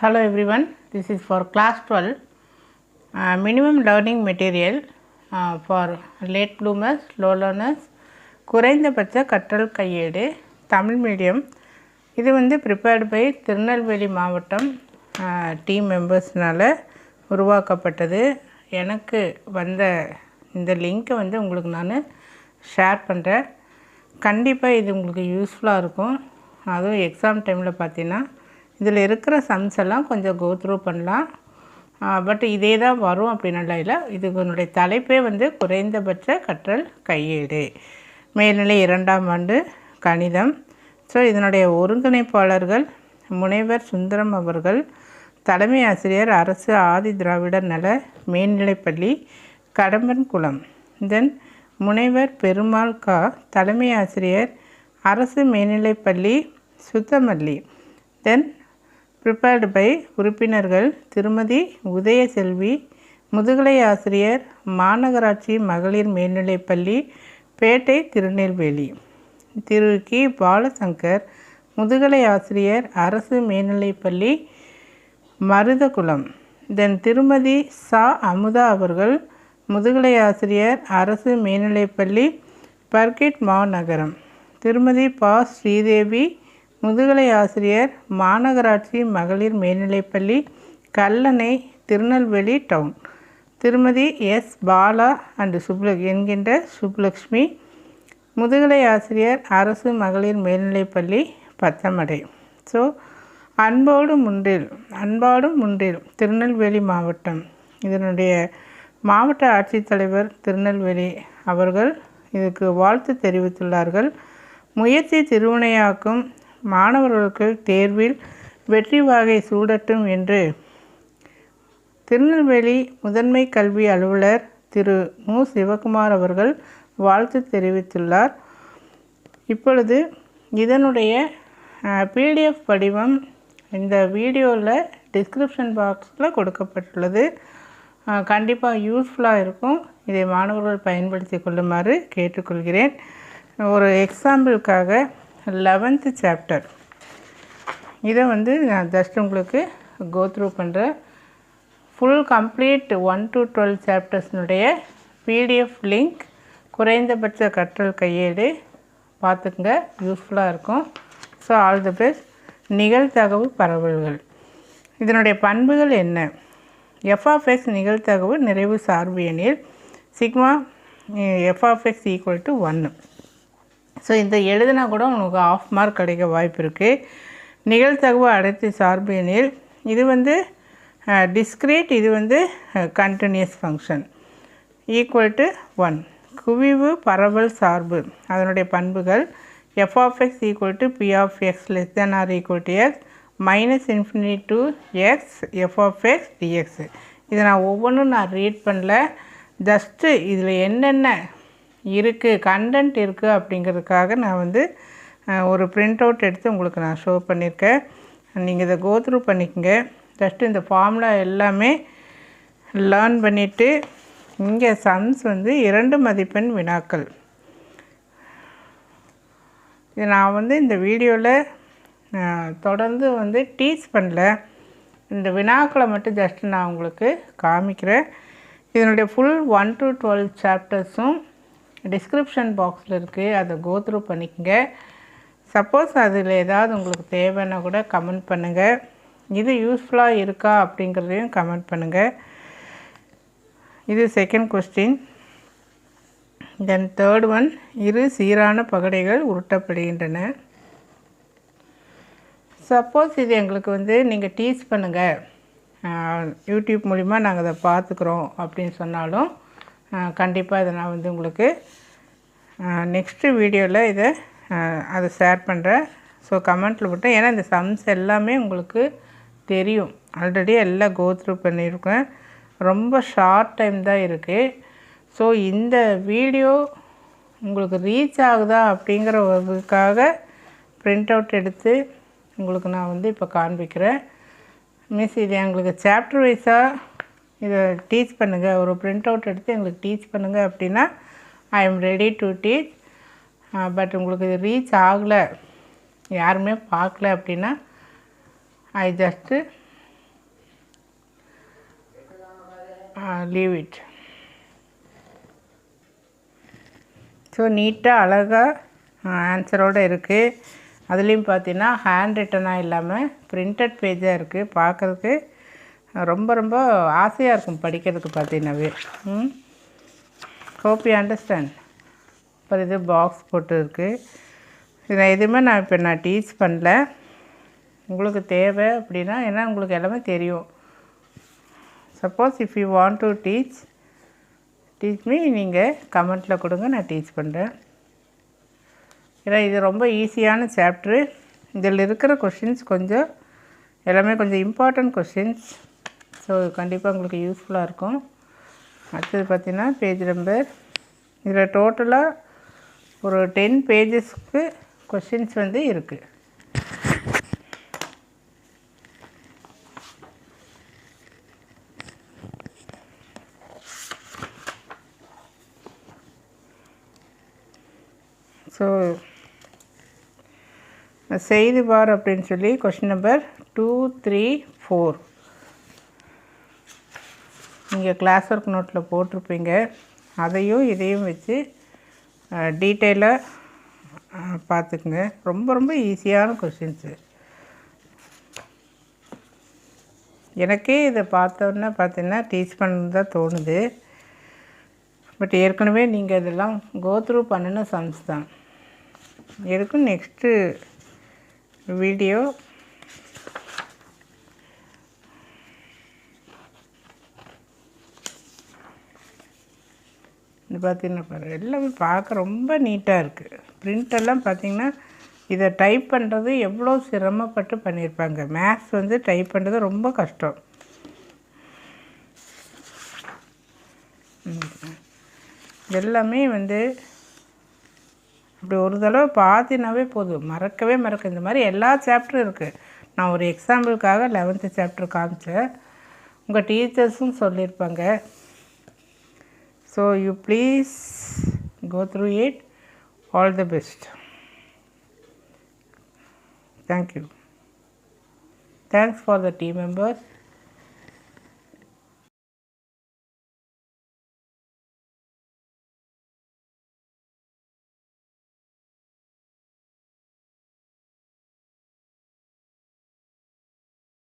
Hello everyone, this is for class 12 uh, minimum learning material uh, for late bloomers, low learners குறைந்தபட்ச கற்றல் கையேடு Tamil medium இது வந்து prepared by Tirunelveli மாவட்டம் uh, team மெம்பர்ஸ்னால் உருவாக்கப்பட்டது. எனக்கு வந்த இந்த லிங்க்கை வந்து உங்களுக்கு நான் ஷேர் பண்ணுறேன் கண்டிப்பாக இது உங்களுக்கு யூஸ்ஃபுல்லாக இருக்கும். அதுவும் எக்ஸாம் டைமில் பார்த்தீங்கன்னா இதில் இருக்கிற சம்ஸ் எல்லாம் கொஞ்சம் கோ த்ரூ பண்ணலாம். பட் இதே தான் வரும் அப்படின்னுலாம் இல்லை இதுனுடைய தலைப்பே வந்து குறைந்தபட்ச கற்றல் கையேடு. மேல்நிலை இரண்டாம் ஆண்டு கணிதம். ஸோ இதனுடைய ஒருங்கிணைப்பாளர்கள் முனைவர் சுந்தரம் அவர்கள் தலைமை ஆசிரியர் அரசு ஆதி திராவிடர் நல மேல்நிலைப்பள்ளி கடம்பன்குளம் தென் முனைவர் பெருமாள் கா தலைமை ஆசிரியர் அரசு மேல்நிலைப்பள்ளி சுத்தமல்லி. தென் ப்ரிப்பேர்டு பை உறுப்பினர்கள் திருமதி உதயசெல்வி முதுகலை ஆசிரியர் மாநகராட்சி மகளிர் மேல்நிலைப்பள்ளி பேட்டை திருநெல்வேலி. திரு. கி. பாலசங்கர் முதுகலை ஆசிரியர் அரசு மேல்நிலைப்பள்ளி மருதகுளம். தென் திருமதி சா. அமுதா அவர்கள் முதுகலை ஆசிரியர் அரசு மேல்நிலைப்பள்ளி பர்கிட் மாநகரம். திருமதி பா. ஸ்ரீதேவி முதுகலை ஆசிரியர் மாநகராட்சி மகளிர் மேல்நிலைப்பள்ளி கல்லணை திருநெல்வேலி டவுன். திருமதி எஸ். பாலா அண்டு சுப்ல என்கின்ற சுப்லக்ஷ்மி. முதுகலை ஆசிரியர் அரசு மகளிர் மேல்நிலைப்பள்ளி பத்தமடை. ஸோ அன்போடு முன்றில் அன்பாடும் முன்றில் திருநெல்வேலி மாவட்டம். இதனுடைய மாவட்ட ஆட்சித்தலைவர் திருநெல்வேலி அவர்கள் இதுக்கு வாழ்த்து தெரிவித்துள்ளார்கள். முயற்சி திருவினையாக்கும் மாணவர்களுக்கு தேர்வில் வெற்றி வாகை சூடட்டும் என்று திருநெல்வேலி முதன்மை கல்வி அலுவலர் திரு மு. சிவகுமார் அவர்கள் வாழ்த்து தெரிவித்துள்ளார். இப்பொழுது இதனுடைய பிடிஎஃப் வடிவம் இந்த வீடியோவில் டிஸ்கிரிப்ஷன் பாக்ஸில் கொடுக்கப்பட்டுள்ளது. கண்டிப்பாக யூஸ்ஃபுல்லாக இருக்கும். இதை மாணவர்கள் பயன்படுத்தி கொள்ளுமாறு கேட்டுக்கொள்கிறேன். ஒரு எக்ஸாம்பிளுக்காக லெவன்த்து சாப்டர் இதை வந்து நான் ஜஸ்ட் உங்களுக்கு கோ த்ரூ பண்ணுறேன் full complete one to twelve சாப்டர்ஸ்னுடைய PDF link குறைந்தபட்ச கற்றல் கையேடு பார்த்துக்குங்க. யூஸ்ஃபுல்லாக இருக்கும். ஸோ ஆல் தி பெஸ்ட் நிகழ்த்தகவு பரவல்கள். இதனுடைய பண்புகள் என்ன? எஃப்ஆஃப்எக்ஸ் நிகழ்த்தகவு நிறைவு சார்பு எனில் sigma f of x equal to ஒன்று ஸோ இந்த எழுதுனா கூட உங்களுக்கு ஆஃப் மார்க் கிடைக்க வாய்ப்பு இருக்குது நிகழ்த்தகவு அடைத்து சார்பு எனில் இது வந்து டிஸ்க்ரீட் இது வந்து continuous function equal to one குவிவு பரவல் சார்பு. அதனுடைய பண்புகள் f of x equal to p of x less than or equal to x minus infinity to x f of x dx இதை நான் ஒவ்வொன்றும் நான் ரீட் பண்ணல. ஜஸ்ட்டு இதில் என்னென்ன இருக்குது கண்டென்ட் இருக்குது அப்படிங்கிறதுக்காக நான் வந்து ஒரு பிரிண்ட் அவுட் எடுத்து உங்களுக்கு நான் ஷோ பண்ணியிருக்கேன். நீங்கள் இதை கோத்ரூ பண்ணிக்கோங்க. ஜஸ்ட்டு இந்த ஃபார்முலா எல்லாமே லேர்ன் பண்ணிவிட்டு இங்கே சம்ஸ் வந்து இரண்டு மதிப்பெண் வினாக்கள். இது நான் வந்து இந்த வீடியோவில் தொடர்ந்து வந்து டீச் பண்ணல. இந்த வினாக்களை மட்டும் ஜஸ்ட் நான் உங்களுக்கு காமிக்கிறேன். இதனுடைய ஃபுல் ஒன் டு டுவெல் சாப்டர்ஸும் டிஸ்கிரிப்ஷன் பாக்ஸில் இருக்குது அதை கோத்ரூ பண்ணிக்கோங்க. சப்போஸ் அதில் ஏதாவது உங்களுக்கு தேவைன்னா கூட கமெண்ட் பண்ணுங்கள் இது யூஸ்ஃபுல்லாக இருக்கா அப்படிங்கிறதையும் கமெண்ட் பண்ணுங்கள் இது second question then third one இரு சீரான பகடைகள் உருட்டப்படுகின்றன. சப்போஸ் இது எங்களுக்கு வந்து நீங்கள் டீச் பண்ணுங்கள் யூடியூப் மூலிமா நாங்கள் அதை பார்த்துக்குறோம் அப்படின்னு சொன்னாலும் கண்டிப்பாக இதை நான் வந்து உங்களுக்கு நெக்ஸ்ட்டு வீடியோவில் இதை அதை ஷேர் பண்ணுறேன் ஸோ கமெண்ட்டில் விட்டேன். ஏன்னா இந்த சம்ஸ் எல்லாமே உங்களுக்கு தெரியும். ஆல்ரெடி எல்லாம் கோத்ரூ பண்ணியிருக்கேன். ரொம்ப ஷார்ட் டைம் தான் இருக்குது ஸோ இந்த வீடியோ உங்களுக்கு ரீச் ஆகுதா அப்படிங்கிறதுக்காக ப்ரிண்ட் அவுட் எடுத்து உங்களுக்கு நான் வந்து இப்போ காண்பிக்கிறேன். மிஸ் இது எங்களுக்கு சாப்டர் வைஸாக இதை டீச் பண்ணுங்கள் ஒரு ப்ரிண்ட் அவுட் எடுத்து எங்களுக்கு டீச் பண்ணுங்கள் அப்படின்னா I am ready to teach but உங்களுக்கு இது ரீச் ஆகலை. யாருமே பார்க்கல அப்படின்னா I just leave it so நீட்டாக அழகாக ஆன்சரோடு இருக்குது அதுலேயும் பார்த்தீங்கன்னா ஹேண்ட் ரிட்டனாக இல்லாமல் பிரிண்டட் பேஜாக இருக்குது பார்க்குறதுக்கு ரொம்ப ரொம்ப ஆசையாக இருக்கும் படிக்கிறதுக்கு பார்த்தீங்கன்னாவே. ம்? ஹோப் யூ அண்டர்ஸ்டாண்ட் அப்புறம் இது பாக்ஸ் போட்டு இருக்குது இதை எதுவுமே நான் இப்போ நான் டீச் பண்ணல. உங்களுக்கு தேவை அப்படின்னா ஏன்னா உங்களுக்கு எல்லாமே தெரியும். Suppose if you want to teach teach me நீங்கள் கமெண்ட்டில் கொடுங்க நான் டீச் பண்ணுறேன் ஏன்னா இது ரொம்ப ஈஸியான சாப்ட்ரு இதில் இருக்கிற கொஷின்ஸ் கொஞ்சம் எல்லாமே கொஞ்சம் இம்பார்ட்டண்ட் கொஷின்ஸ் ஸோ கண்டிப்பாக உங்களுக்கு யூஸ்ஃபுல்லாக இருக்கும். அடுத்தது பார்த்திங்கன்னா பேஜ் நம்பர் இதில் டோட்டலாக ஒரு டென் பேஜஸ்க்கு கொஷின்ஸ் வந்து இருக்குது ஸோ செய்து பார் அப்படின்னு சொல்லி question number two three four நீங்கள் கிளாஸ் ஒர்க் நோட்டில் போட்டிருப்பீங்க. அதையும் இதையும் வச்சு டீட்டெயிலாக பார்த்துக்குங்க ரொம்ப ரொம்ப ஈஸியான கொஷின்ஸு எனக்கே இதை பார்த்தோன்னே பார்த்தீங்கன்னா டீச் பண்ணணும் தான் தோணுது. பட் ஏற்கனவே நீங்கள் இதெல்லாம் கோத்ரூ பண்ணின சம்ஸ் தான். எதுக்கும் நெக்ஸ்ட்டு வீடியோ இது பார்த்தீங்கன்னா பாரு எல்லாமே பார்க்க ரொம்ப நீட்டாக இருக்குது ப்ரிண்டெல்லாம் பார்த்திங்கன்னா இதை டைப் பண்ணுறது எவ்வளோ சிரமப்பட்டு பண்ணியிருப்பாங்க. மேக்ஸ் வந்து டைப் பண்ணுறது ரொம்ப கஷ்டம். எல்லாமே வந்து அப்படி ஒரு தடவை பார்த்தினாவே போதும். மறக்கவே மறக்க. இந்த மாதிரி எல்லா சாப்டரும் இருக்குது நான் ஒரு எக்ஸாம்பிளுக்காக லெவன்த்து சாப்டர் காமிச்சேன். உங்கள் டீச்சர்ஸும் சொல்லியிருப்பாங்க. So, you please go through it. All the best. Thank you. Thanks for the team members.